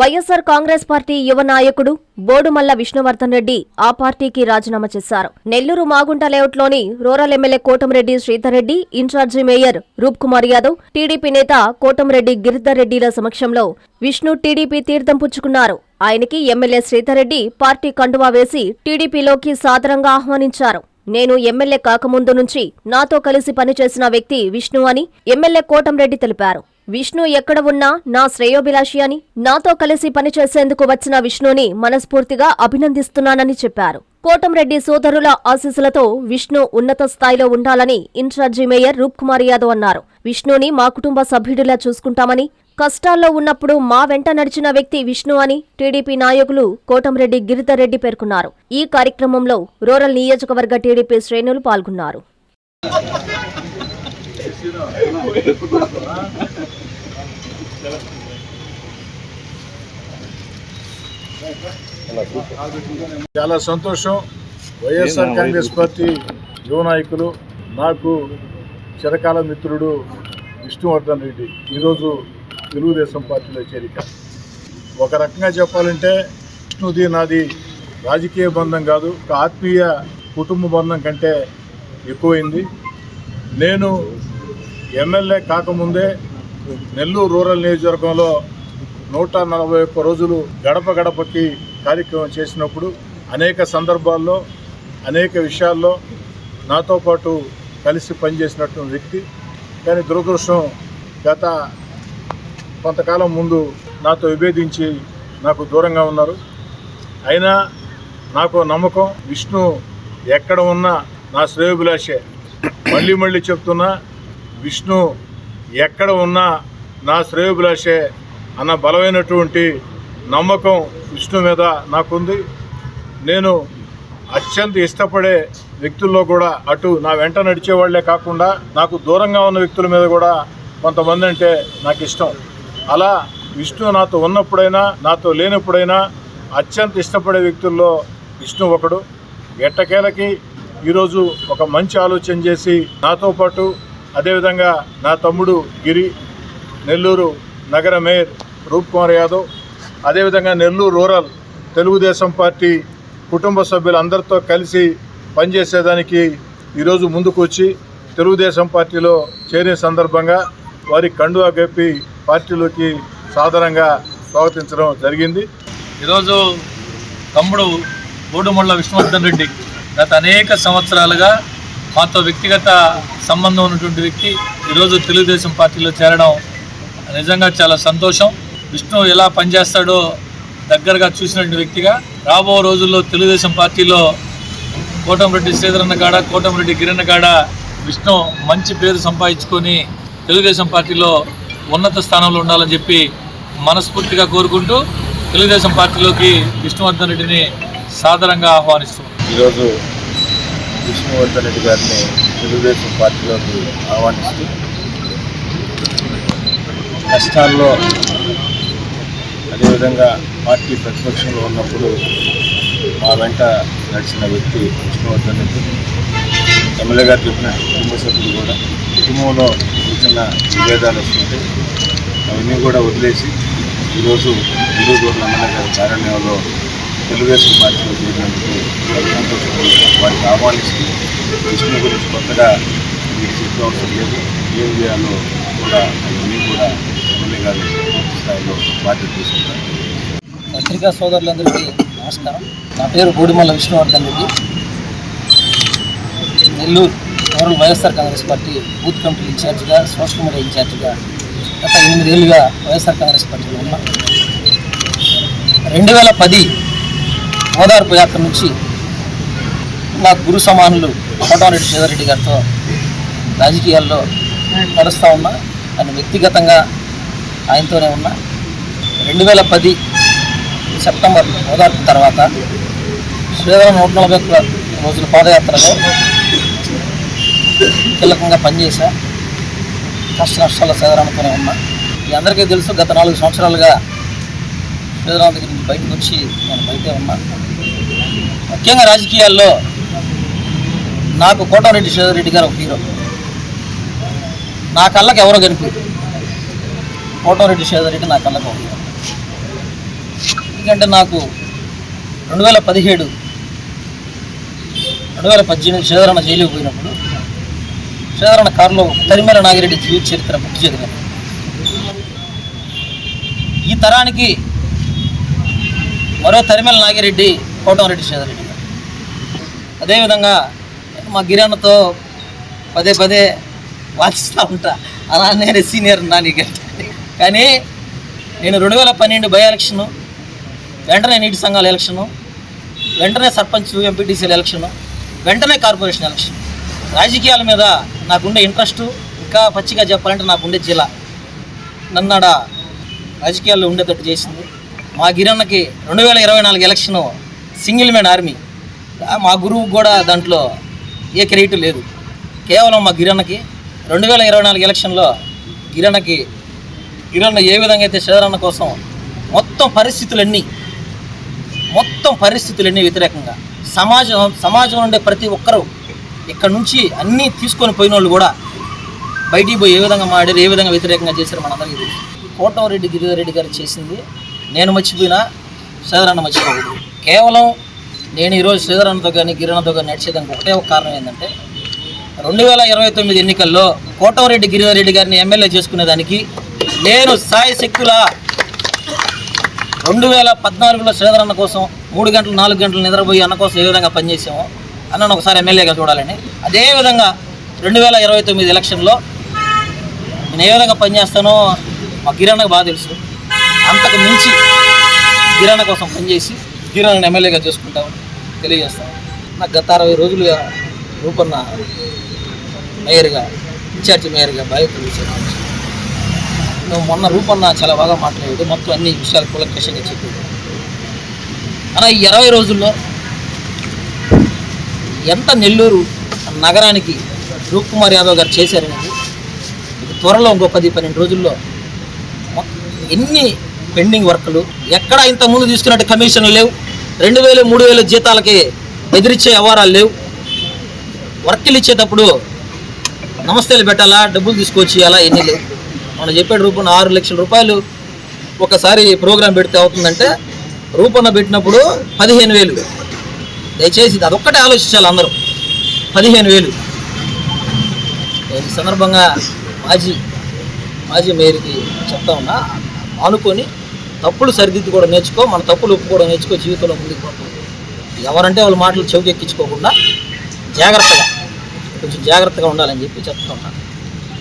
YSR Congress party యువ నాయకుడు బోడుమల్ల విష్ణువర్ధన్ రెడ్డి ఆ పార్టీకి రాజీనామా చేశారు. Nellore Magunta లేఅవుట్లోని rural MLA Kotamreddy Sridhar Reddy incharge mayor Roop Kumar Yadav TDP నేత కోటంరెడ్డి గిరిధర్ రెడ్డిల సమక్షంలో విష్ణు టీడీపీ తీర్థం పుచ్చుకున్నారు. ఆయనకి ఎమ్మెల్యే శ్రీధర్రెడ్డి పార్టీ కండువా వేసి టీడీపీలోకి సాదరంగా ఆహ్వానించారు. నేను ఎమ్మెల్యే కాకముందు నుంచి నాతో కలిసి పనిచేసిన వ్యక్తి విష్ణు అని ఎమ్మెల్యే కోటంరెడ్డి తెలిపారు. విష్ణు ఎక్కడ ఉన్నా నా శ్రేయోభిలాషి అని నాతో కలిసి పనిచేసేందుకు వచ్చిన విష్ణుని మనస్ఫూర్తిగా అభినందిస్తున్నానని చెప్పారు. కోటంరెడ్డి సోదరుల ఆశీస్సులతో విష్ణు ఉన్నత స్థాయిలో ఉండాలని ఇన్ఛార్జి మేయర్ రూప్ కుమార్ యాదవ్ అన్నారు. విష్ణుని మా కుటుంబ సభ్యుడిలా చూసుకుంటామని కష్టాల్లో ఉన్నప్పుడు మా వెంట నడిచిన వ్యక్తి విష్ణు అని టీడీపీ నాయకులు కోటంరెడ్డి గిరిధర్ రెడ్డి పేర్కొన్నారు. ఈ కార్యక్రమంలో రూరల్ నియోజకవర్గ టీడీపీ శ్రేణులు పాల్గొన్నారు. చాలా సంతోషం. వైఎస్ఆర్ కాంగ్రెస్ పార్టీ యువ నాయకులు నాకు చిరకాల మిత్రుడు విష్ణువర్ధన్ రెడ్డి. ఈరోజు తెలుగుదేశం పార్టీలో చేరిక. ఒక రకంగా చెప్పాలంటే విష్ణుది నాది రాజకీయ బంధం కాదు ఒక ఆత్మీయ కుటుంబ బంధం కంటే ఎక్కువైంది. నేను ఎమ్మెల్యే కాకముందే నెల్లూరు రూరల్ నియోజకవర్గంలో నూట నలభై ఒక్క రోజులు గడప గడపకి కార్యక్రమం చేసినప్పుడు అనేక సందర్భాల్లో అనేక విషయాల్లో నాతో పాటు కలిసి పనిచేసినటువంటి వ్యక్తి. కానీ దురదృష్టం గత కొంతకాలం ముందు నాతో విభేదించి నాకు దూరంగా ఉన్నారు. అయినా నాకు నమ్మకం విష్ణు ఎక్కడ ఉన్నా నా శ్రేయోభిలాషే. మళ్ళీ మళ్ళీ చెప్తున్నా విష్ణు ఎక్కడ ఉన్నా నా శ్రేయోభిలాషే. అన్న బలమైనటువంటి నమ్మకం విష్ణు మీద నాకుంది. నేను అత్యంత ఇష్టపడే వ్యక్తుల్లో కూడా అటు నా వెంట నడిచే వాళ్ళే కాకుండా నాకు దూరంగా ఉన్న వ్యక్తుల మీద కూడా కొంతమంది అంటే నాకు ఇష్టం. అలా విష్ణు నాతో ఉన్నప్పుడైనా నాతో లేనప్పుడైనా అత్యంత ఇష్టపడే వ్యక్తుల్లో విష్ణు ఒకడు. ఎట్టకేలకి ఈరోజు ఒక మంచి ఆలోచన చేసి నాతో పాటు అదేవిధంగా నా తమ్ముడు గిరి నెల్లూరు నగర మేయర్ రూప్ కుమార్ యాదవ్ అదేవిధంగా నెల్లూరు రూరల్ తెలుగుదేశం పార్టీ కుటుంబ సభ్యులందరితో కలిసి పనిచేసేదానికి ఈరోజు ముందుకు వచ్చి తెలుగుదేశం పార్టీలో చేరిన సందర్భంగా వారి కండువా గప్పి పార్టీలోకి సాధారణంగా స్వాగతించడం జరిగింది. ఈరోజు తమ్ముడు బోడుమల్ల విష్ణువర్ధన్ రెడ్డి గత అనేక సంవత్సరాలుగా మాతో వ్యక్తిగత సంబంధం ఉన్నటువంటి వ్యక్తి ఈరోజు తెలుగుదేశం పార్టీలో చేరడం నిజంగా చాలా సంతోషం. విష్ణు ఎలా పనిచేస్తాడో దగ్గరగా చూసినటువంటి వ్యక్తిగా రాబో రోజుల్లో తెలుగుదేశం పార్టీలో కోటంరెడ్డి శ్రీధరన్న కాడ కోటంరెడ్డి గిరన్న కాడ విష్ణు మంచి పేరు సంపాదించుకొని తెలుగుదేశం పార్టీలో ఉన్నత స్థానంలో ఉండాలని చెప్పి మనస్ఫూర్తిగా కోరుకుంటూ తెలుగుదేశం పార్టీలోకి విష్ణువర్ధన్ రెడ్డిని సాదరంగా ఆహ్వానిస్తున్నాం. ఈరోజు విష్ణువర్ధన్ రెడ్డి గారిని తెలుగుదేశం పార్టీలోకి ఆహ్వానిస్తూ కష్టాల్లో అదేవిధంగా పార్టీ ప్రతిపక్షంలో ఉన్నప్పుడు మా వెంట నడిచిన వ్యక్తి విష్ణువర్ధన్ ఎమ్మెల్యే గారు చెప్పిన కుటుంబ సభ్యులు కూడా. కుటుంబంలో చిన్న విభేదాలు వస్తుంటే అవన్నీ కూడా వదిలేసి ఈరోజు హిందూ దూరం ఎమ్మెల్యే గారి కార్యాలయంలో తెలుగుదేశం పార్టీలో చేరినందుకు చాలా వారికి ఆహ్వానిస్తూ విష్ణు గురించి కొత్తగా మీకు చెప్పే అవసరం లేదు. ఏం చేయాలో కూడా అవన్నీ కూడా ఎమ్మెల్యే గారు పూర్తి స్థాయిలో బాధ్యత తీసుకుంటారు. పత్రికా సోదరులందరికీ నమస్కారం. నా పేరు Gudimalla Vishnuvardhan Reddy. Nellore rural YSR Congress party booth committee ఇన్ఛార్జిగా సోషల్ మీడియా ఇన్ఛార్జిగా గత ఎనిమిదేళ్ళుగా వైఎస్ఆర్ కాంగ్రెస్ పార్టీలో ఉన్నా. రెండు వేల పది ఓదార్పు యాత్ర నుంచి నా గురు సమానులు కోటమిరెడ్డి శ్రీధర్రెడ్డి గారితో రాజకీయాల్లో నడుస్తూ ఉన్నా. ఆయన వ్యక్తిగతంగా ఆయనతోనే ఉన్నా. రెండు వేల పది సెప్టెంబర్ ఓదార్పు తర్వాత శ్రీధర నూట నలభై ఒక్క రోజుల పాదయాత్రలో కీలకంగా పనిచేశా. కష్ట నష్టాల సేదరామతోనే ఉన్నా. మీ అందరికీ తెలుసు గత నాలుగు సంవత్సరాలుగా శ్రీధరామ దగ్గర నుంచి బయటకు వచ్చి నేను బయటే ఉన్నా. ముఖ్యంగా రాజకీయాల్లో నాకు కోటారెడ్డి శ్రీధర్ రెడ్డి గారు ఒక హీరో. నా కళ్ళకి ఎవరో కనిపించారు. కోటారెడ్డి శ్రీధర్ రెడ్డి నా కళ్ళకు ఎందుకంటే నాకు రెండు వేల పదిహేడు రెండు వేల పద్దెనిమిది శ్రీధరణ జైలుకి పోయినప్పుడు శ్రీధరణ కారులో తరిమేల నాగిరెడ్డి జీవిత చరిత్ర బుక్ చదివాను ఈ తరానికి మరో తరిమేల నాగిరెడ్డి కోటమరెడ్డి శ్రీధరెడ్డి అదేవిధంగా మా గిరణతో పదే పదే వాచిస్తూ ఉంటా. అలా నేను సీనియర్ నా కానీ నేను రెండు వేల పన్నెండు బై ఎలక్షను వెంటనే నీటి సంఘాల ఎలక్షను వెంటనే సర్పంచ్ ఎంపీటీసీల ఎలక్షను వెంటనే కార్పొరేషన్ ఎలక్షన్. రాజకీయాల మీద నాకుండే ఇంట్రెస్ట్ ఇంకా పచ్చిగా చెప్పాలంటే నాకుండే జిల్లా. నన్నాడ రాజకీయాల్లో ఉండేటట్టు చేసింది. మా గిరన్నకి రెండు వేల ఇరవై నాలుగు ఎలక్షను సింగిల్ మ్యాన్ ఆర్మీ. మా గురువు కూడా దాంట్లో ఏ క్రెడిట్ లేదు. కేవలం మా గిరన్నకి రెండు వేల ఇరవై నాలుగు ఎలక్షన్లో గిరన్నకి ఈరోజు ఏ విధంగా అయితే శ్రీధరన్న కోసం మొత్తం పరిస్థితులన్నీ మొత్తం పరిస్థితులన్నీ వ్యతిరేకంగా సమాజం సమాజంలో ఉండే ప్రతి ఒక్కరూ ఇక్కడ నుంచి అన్నీ తీసుకొని పోయిన వాళ్ళు కూడా బయటికి పోయి ఏ విధంగా మాడారు ఏ విధంగా వ్యతిరేకంగా చేశారు మనందరికీ తెలుసు. కోటమరెడ్డి గిరిజారెడ్డి గారు చేసింది నేను మర్చిపోయినా శ్రీధరన్న మర్చిపోకూడదు. కేవలం నేను ఈరోజు శ్రీధరన్నతో కానీ గిరిరణతో కానీ నడిచేదానికి ఒకటే ఒక కారణం ఏంటంటే రెండు వేల ఇరవై తొమ్మిది ఎన్నికల్లో కోటమరెడ్డి గిరిజారెడ్డి గారిని ఎమ్మెల్యే చేసుకునేదానికి నేను సాయి శక్తుల రెండు వేల పద్నాలుగులో శ్రీధరన్న కోసం మూడు గంటలు నాలుగు గంటలు నిద్రపోయి అన్న కోసం ఏ విధంగా పనిచేసామో అన్నను ఒకసారి ఎమ్మెల్యేగా చూడాలని అదేవిధంగా రెండు వేల ఇరవై తొమ్మిది ఎలక్షన్లో నేను ఏ విధంగా పనిచేస్తానో మా కిరణ్కి బాగా తెలుసు. అంతకు మించి కిరాణ కోసం పనిచేసి కిరాణను ఎమ్మెల్యేగా చేసుకుంటామని తెలియజేస్తాను. నాకు గత అరవై రోజులుగా రూపన్న మేయర్గా ఇన్ఛార్జి మేయర్గా బాధ్యతలు చేశాను మొన్న రూపన్న చాలా బాగా మాట్లాడాడు. మొత్తం అన్ని విషయాలు కులకషంగా చెప్పాడు. అలా ఈ ఇరవై రోజుల్లో ఎంత నెల్లూరు నగరానికి రూప్ కుమార్ యాదవ్ గారు చేశారనేది త్వరలో ఇంకో పది పన్నెండు రోజుల్లో ఎన్ని పెండింగ్ వర్కులు ఎక్కడ ఇంత ముందు తీసుకున్నట్టు కమిషన్లు లేవు రెండు వేలు మూడు వేలు జీతాలకి ఎదిరిచ్చే వ్యవహారాలు లేవు. వర్కులు ఇచ్చేటప్పుడు నమస్తేలు పెట్టాలా? డబ్బులు తీసుకొచ్చి అలా ఎన్ని లేవు మనం చెప్పే రూపాయలు ఆరు లక్షల రూపాయలు ఒకసారి ప్రోగ్రాం పెడితే అవుతుందంటే రూపణ పెట్టినప్పుడు పదిహేను వేలు. దయచేసి అదొక్కటే ఆలోచించాలి అందరూ. పదిహేను వేలు. నేను ఈ సందర్భంగా మాజీ మాజీ మేయర్కి చెప్తా ఉన్నా ఆనుకొని తప్పులు సరిదిద్దుకోవడం నేర్చుకో మన తప్పులు ఒప్పుకోవడం నేర్చుకో జీవితంలో ముందుకు పోతాం ఎవరంటే వాళ్ళ మాటలు చెవికి ఎక్కించుకోకుండా జాగ్రత్తగా కొంచెం జాగ్రత్తగా ఉండాలని చెప్పి చెప్తా ఉన్నాను